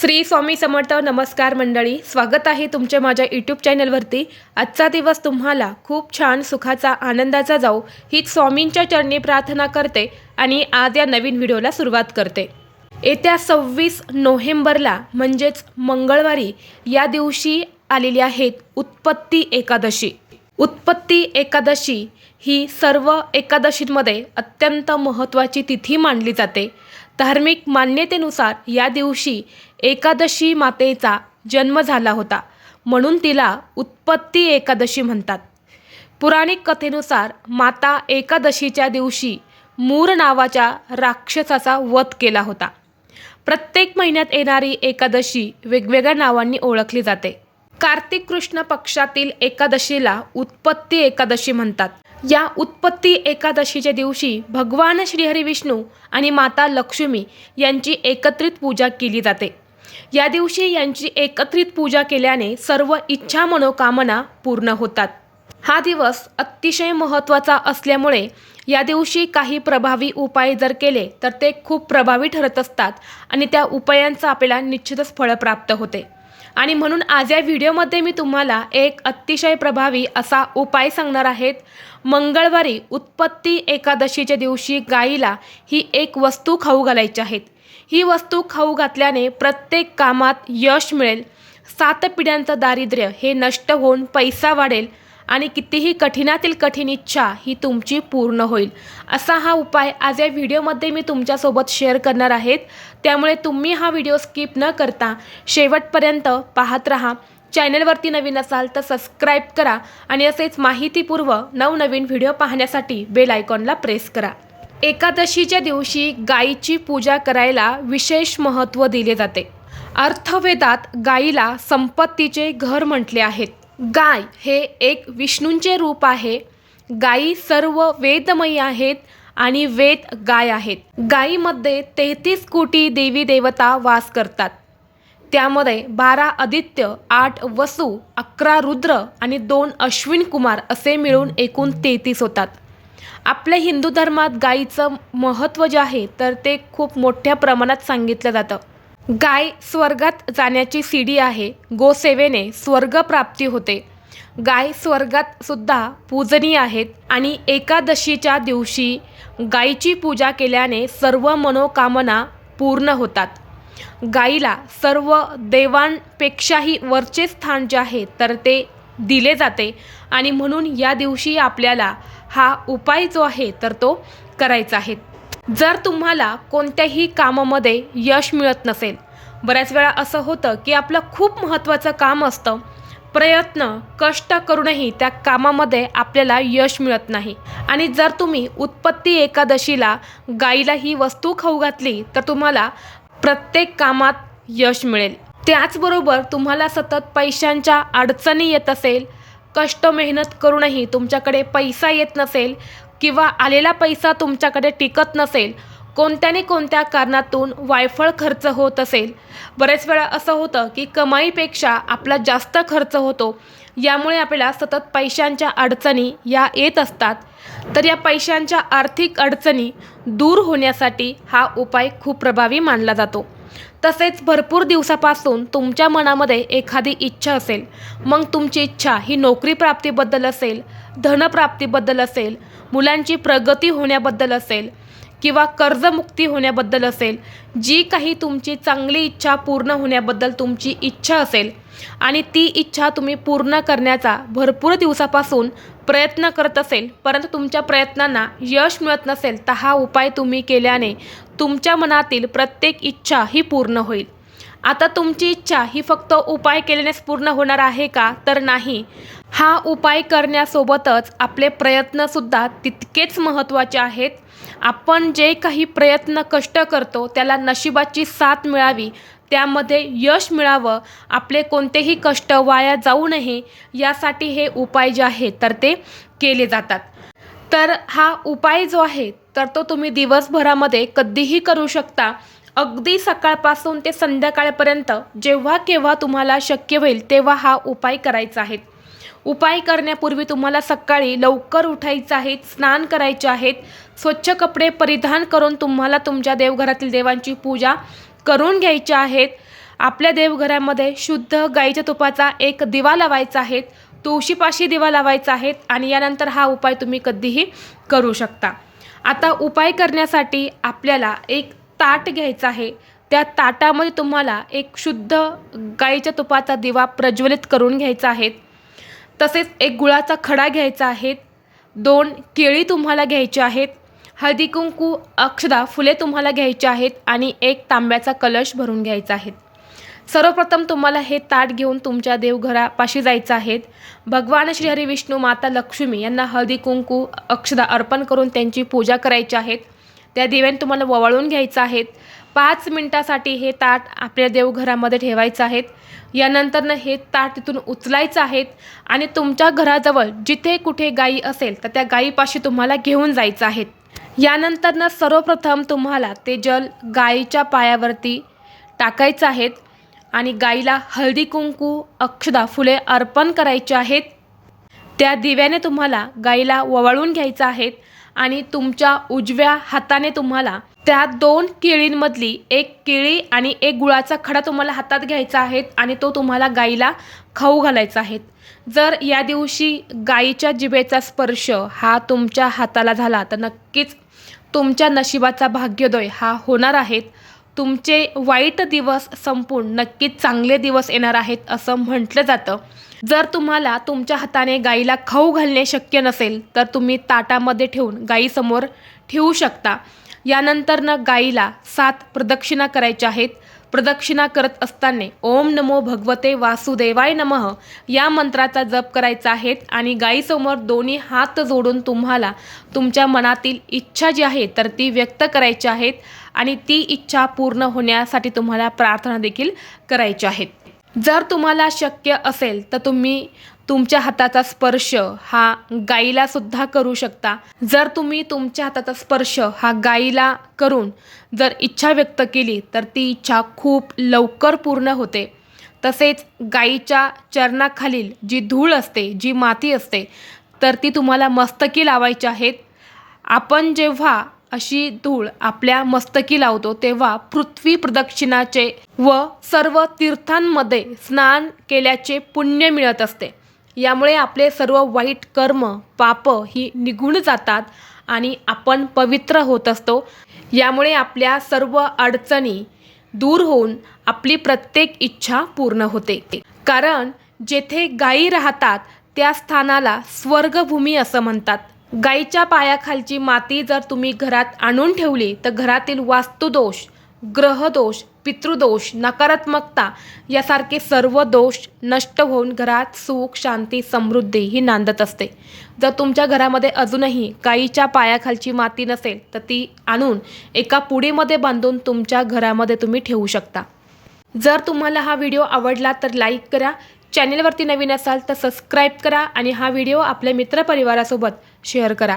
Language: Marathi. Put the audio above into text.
श्री स्वामी समर्थ नमस्कार मंडळी. स्वागत आहे तुमच्या माझ्या यूट्यूब चॅनलवरती आजचा दिवस तुम्हाला खूप छान सुखाचा आनंदाचा जाऊ हीच स्वामींच्या चरणी प्रार्थना करते आणि आज या नवीन व्हिडिओला सुरुवात करते. येत्या सव्वीस नोव्हेंबरला म्हणजेच मंगळवारी या दिवशी आलेली आहेत उत्पत्ती एकादशी. उत्पत्ती एकादशी ही सर्व एकादशींमध्ये अत्यंत महत्त्वाची तिथी मानली जाते. धार्मिक मान्यतेनुसार या दिवशी एकादशी मातेचा जन्म झाला होता. म्हणून तिला उत्पत्ती एकादशी म्हणतात. पुराणिक कथेनुसार माता एकादशीच्या दिवशी मूर नावाच्या राक्षसाचा वध केला होता. प्रत्येक महिन्यात येणारी एकादशी वेगवेगळ्या नावांनी ओळखली जाते. कार्तिक कृष्ण पक्षातील एकादशीला उत्पत्ती एकादशी म्हणतात. या उत्पत्ती एकादशीच्या दिवशी भगवान श्रीहरी विष्णू आणि माता लक्ष्मी यांची एकत्रित पूजा केली जाते. या दिवशी यांची एकत्रित पूजा केल्याने सर्व इच्छा मनोकामना पूर्ण होतात. हा दिवस अतिशय महत्त्वाचा असल्यामुळे या दिवशी काही प्रभावी उपाय जर केले तर ते खूप प्रभावी ठरत असतात आणि त्या उपायांचं आपल्याला निश्चितच फळ प्राप्त होते. आणि म्हणून आज या व्हिडिओमध्ये मी तुम्हाला एक अतिशय प्रभावी असा उपाय सांगणार आहेत. मंगळवारी उत्पत्ती एकादशीच्या दिवशी गाईला ही एक वस्तू खाऊ घालायची आहेत. ही वस्तू खाऊ घातल्याने प्रत्येक कामात यश मिळेल. सात पिढ्यांचं दारिद्र्य हे नष्ट होऊन पैसा वाढेल. आणि कितीही कठीणातील कठीण इच्छा ही तुमची पूर्ण होईल. असा हा उपाय आज या व्हिडिओमध्ये मी तुमच्यासोबत शेअर करणार आहेत. त्यामुळे तुम्ही हा व्हिडिओ स्किप न करता शेवटपर्यंत पाहत राहा. चॅनलवरती नवीन असाल तर सबस्क्राईब करा आणि असेच माहितीपूर्व नवनवीन व्हिडिओ पाहण्यासाठी बेल आयकॉनला प्रेस करा. एकादशीच्या दिवशी गायीची पूजा करायला विशेष महत्त्व दिले जाते. अर्थवेदात गायीला संपत्तीचे घर म्हटले आहेत. गाय हे एक विष्णूंचे रूप आहे. गायी सर्व वेदमयी आहेत आणि वेद गाय आहेत. गायीमध्ये तेहतीस कोटी देवी देवता वास करतात. त्यामध्ये बारा आदित्य आठ वसू अकरा रुद्र आणि दोन अश्विन कुमार असे मिळून एकूण तेहतीस होतात. आपल्या हिंदू धर्मात गायीचं महत्त्व जे आहे तर ते खूप मोठ्या प्रमाणात सांगितलं जातं. गाय स्वर्गात जाण्याची सीडी आहे. गोसेवेने स्वर्गप्राप्ती होते. गाय स्वर्गात सुद्धा पूजनीय आहेत आणि एकादशीच्या दिवशी गायीची पूजा केल्याने सर्व मनोकामना पूर्ण होतात. गाईला सर्व देवांपेक्षाही वरचे स्थान जे आहे तर ते दिले जाते आणि म्हणून या दिवशी आपल्याला हा उपाय जो आहे तर तो करायचा आहे. जर तुम्हाला कोणत्याही कामामध्ये यश मिळत नसेल बऱ्याच वेळा असं होतं की आपलं खूप महत्त्वाचं काम असतं प्रयत्न कष्ट करूनही त्या कामामध्ये आपल्याला यश मिळत नाही. आणि जर तुम्ही उत्पत्ती एकादशीला गाईला ही वस्तू खाऊ घातली तर तुम्हाला प्रत्येक कामात यश मिळेल. त्याचबरोबर तुम्हाला सतत पैशांच्या अडचणी येत असेल कष्ट मेहनत करूनही तुमच्याकडे पैसा येत नसेल किंवा आलेला पैसा तुमच्याकडे टिकत नसेल कोणत्याने कोणत्या कारणातून वायफळ खर्च होत असेल? बरेच वेळा असं होतं की कमाईपेक्षा आपला जास्त खर्च होतो यामुळे आपल्याला सतत पैशांच्या अडचणी या येत असतात. तर या पैशांच्या आर्थिक अडचणी दूर होण्यासाठी हा उपाय खूप प्रभावी मानला जातो. तसेच भरपूर दिवसापासून तुमच्या मनामध्ये एखादी इच्छा असेल. मग तुमची इच्छा ही नोकरी प्राप्तीबद्दल असेल धनप्राप्तीबद्दल असेल मुलांची प्रगती होण्याबद्दल असेल किंवा कर्जमुक्ती होण्याबद्दल असेल जी काही तुमची चांगली इच्छा पूर्ण होण्याबद्दल तुमची इच्छा असेल आणि ती इच्छा तुम्ही पूर्ण करण्याचा भरपूर दिवसापासून प्रयत्न करत असेल परंतु तुमच्या प्रयत्नांना यश मिळत नसेल तर हा उपाय तुम्ही केल्याने तुमच्या मनातील प्रत्येक इच्छा ही पूर्ण होईल. आता तुमची इच्छा ही फक्त उपाय केल्यानेच पूर्ण होणार आहे का? तर नाही. हा उपाय करण्यासोबतच आपले प्रयत्नसुद्धा तितकेच महत्त्वाचे आहेत. आपण जे काही प्रयत्न कष्ट करतो त्याला नशिबाची साथ मिळावी त्यामध्ये यश मिळावं आपले कोणतेही कष्ट वाया जाऊ नये यासाठी हे उपाय जे आहेत तर ते केले जातात. तर हा उपाय जो आहे तर तो तुम्ही दिवसभरामध्ये कधीही करू शकता. अगदी सकाळपासून ते संध्याकाळपर्यंत जेव्हा केव्हा तुम्हाला शक्य होईल तेव्हा हा उपाय करायचा आहे. उपाय करण्यापूर्वी तुम्हाला सकाळी लवकर उठायचं आहे स्नान करायचे आहेत स्वच्छ कपडे परिधान करून तुम्हाला तुमच्या देवघरातील देवांची पूजा करून घ्यायच्या आहेत. आपल्या देवघरामध्ये शुद्ध गाईच्या तुपाचा एक दिवा लावायचा आहे. तुळशीपाशी दिवा लावायचा आहे आणि यानंतर हा उपाय तुम्ही कधीही करू शकता. आता उपाय करण्यासाठी आपल्याला एक ताट घ्यायचं आहे. त्या ताटामध्ये तुम्हाला एक शुद्ध गाईच्या तुपाचा दिवा प्रज्वलित करून घ्यायचा आहे. तसेच एक गुळाचा खडा घ्यायचा आहे. दोन केळी तुम्हाला घ्यायची आहेत. हळदी कुंकू अक्षदा फुले तुम्हाला घ्यायची आहेत आणि एक तांब्याचा कलश भरून घ्यायचा आहे. सर्वप्रथम तुम्हाला हे ताट घेऊन तुमच्या देवघरापाशी जायचं आहे. भगवान श्रीहरी विष्णू माता लक्ष्मी यांना हळदी कुंकू अक्षदा अर्पण करून त्यांची पूजा करायची आहेत त्या दिव्याने तुम्हाला ववाळून घ्यायचं आहेत पाच मिनटासाठी हे ताट आपल्या देवघरामध्ये ठेवायचं आहेत यानंतरनं हे ताट तिथून उचलायचं आहेत आणि तुमच्या घराजवळ जिथे कुठे गायी असेल तर त्या गायीपाशी तुम्हाला घेऊन जायचं आहेत यानंतरनं सर्वप्रथम तुम्हाला ते जल गायीच्या पायावरती टाकायचं आहेत आणि गाईला हळदी कुंकू अक्षदा फुले अर्पण करायचे आहेत. त्या दिव्याने तुम्हाला गाईला ववाळून घ्यायचं आहेत आणि तुमच्या उजव्या हाताने तुम्हाला त्या दोन केळींमधली एक केळी आणि एक गुळाचा खडा तुम्हाला हातात घ्यायचा आहे आणि तो तुम्हाला गाईला खाऊ घालायचा आहे. जर या दिवशी गाईच्या जिभेचा स्पर्श हा तुमच्या हाताला झाला तर नक्कीच तुमच्या नशिबाचा भाग्योदय हा होणार आहे. तुमचे वाईट दिवस संपून नक्कीच चांगले दिवस येणार आहेत असं म्हटलं जातं. जर तुम्हाला तुमच्या हाताने गाईला खाऊ घालणे शक्य नसेल तर तुम्ही ताटामध्ये ठेवून गाईसमोर ठेवू शकता. यानंतरनं गाईला सात प्रदक्षिणा करायच्या आहेत. प्रदक्षिणा करत असताना ओम नमो भगवते वासुदेवाय नमः या मंत्राचा जप करायचा आहे आणि गाईसमोर दोन्ही हात जोडून तुम्हाला तुमच्या मनातील इच्छा जी आहे तर ती व्यक्त करायची आहेत आणि ती इच्छा पूर्ण होण्यासाठी तुम्हाला प्रार्थना देखील करायची आहेत. जर तुम्हाला शक्य असेल तर तुम्ही तुमच्या हाताचा स्पर्श हा गाईला सुद्धा करू शकता. जर तुम्ही तुमच्या हाताचा स्पर्श हा गाईला करून जर इच्छा व्यक्त केली तर ती इच्छा खूप लवकर पूर्ण होते. तसेच गाईच्या चरणाखालील जी धूळ असते जी माती असते तर ती तुम्हाला मस्तकी लावायची आहेत. आपण जेव्हा अशी धूळ आपल्या मस्तकी लावतो तेव्हा पृथ्वी प्रदक्षिणाचे व सर्व तीर्थांमध्ये स्नान केल्याचे पुण्य मिळत असते. यामुळे आपले सर्व वाईट कर्म पाप ही निघून जातात आणि आपण पवित्र होत असतो. यामुळे आपल्या सर्व अडचणी दूर होऊन आपली प्रत्येक इच्छा पूर्ण होते. कारण जेथे गायी राहतात त्या स्थानाला स्वर्गभूमी असं म्हणतात. गाईच्या पायाखालची माती जर तुम्ही घरात आणून ठेवली तर घरातील वास्तुदोष ग्रहदोष पितृदोष नकारात्मकता यासारखे सर्व दोष नष्ट होऊन घरात सुख शांती समृद्धी ही नांदत असते. जर तुमच्या घरामध्ये अजूनही गाईच्या पायाखालची माती नसेल तर ती आणून एका पुडीमध्ये बांधून तुमच्या घरामध्ये तुम्ही ठेवू शकता. जर तुम्हाला हा व्हिडिओ आवडला तर लाईक करा चॅनेलवरती नवीन असाल तर सबस्क्राईब करा आणि हा व्हिडिओ आपल्या मित्रपरिवारासोबत शेअर करा.